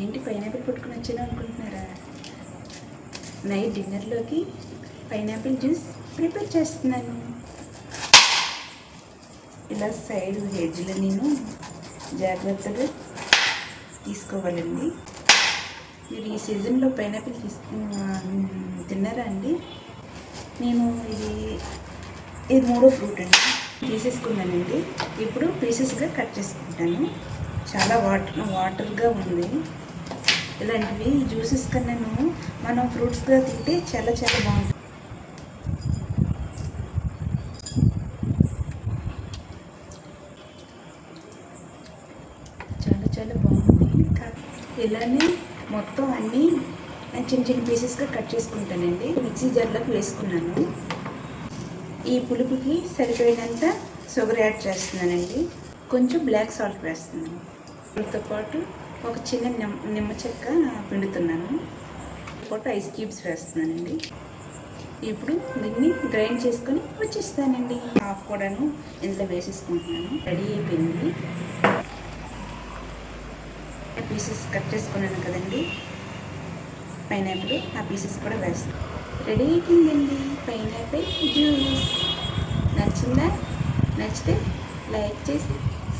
ఏంటి పైనాపిల్ పుట్టుకుని వచ్చాను అనుకుంటున్నారా? నైట్ డిన్నర్లోకి పైనాపిల్ జ్యూస్ ప్రిపేర్ చేస్తున్నాను. ఇలా సైడ్ హెడ్జ్లో నేను జాగ్రత్తగా తీసుకోవాలండి. మీరు ఈ సీజన్లో పైనాపిల్ తీసుకు తిన్నారా అండి? నేను ఇది ఇది మూడో ఫ్రూట్ అండి. తీసేసుకున్నానండి. ఇప్పుడు పీసెస్గా కట్ చేసుకుంటాను. చాలా వాటర్ వాటర్గా ఉంది. ఇలాంటివి జ్యూసెస్ కన్నాను మనం ఫ్రూట్స్గా తింటే చాలా చాలా బాగుంటుంది. చాలా చాలా బాగుంది. కా- ఇలానే మొత్తం అన్నీ చిన్న చిన్న పీసెస్గా కట్ చేసుకుంటానండి. మిక్సీ జార్లోకి వేసుకున్నాను. ఈ పులుపుకి సరిపోయినంత షుగర్ యాడ్ చేస్తున్నానండి. కొంచెం బ్లాక్ సాల్ట్ వేస్తున్నాను. దీంతో పాటు ఒక చిన్న నిమ్మ నిమ్మ చెక్క పిండుతున్నాను. పాటు ఐస్ క్యూబ్స్ వేస్తున్నానండి. ఇప్పుడు దీన్ని గ్రైండ్ చేసుకొని వచ్చేస్తానండి. హాఫ్ కూడాను ఇందులో వేసేసుకుంటున్నాను. రెడీ అయిపోయింది. పీసెస్ కట్ చేసుకున్నాను కదండి. పైనాపిల్ ఆ పీసెస్ కూడా వేస్తాను. రెడీ అయిపోయిందండి. పైనాపిల్ జ్యూస్ నచ్చిందా? నచ్చితే లైక్ చేసి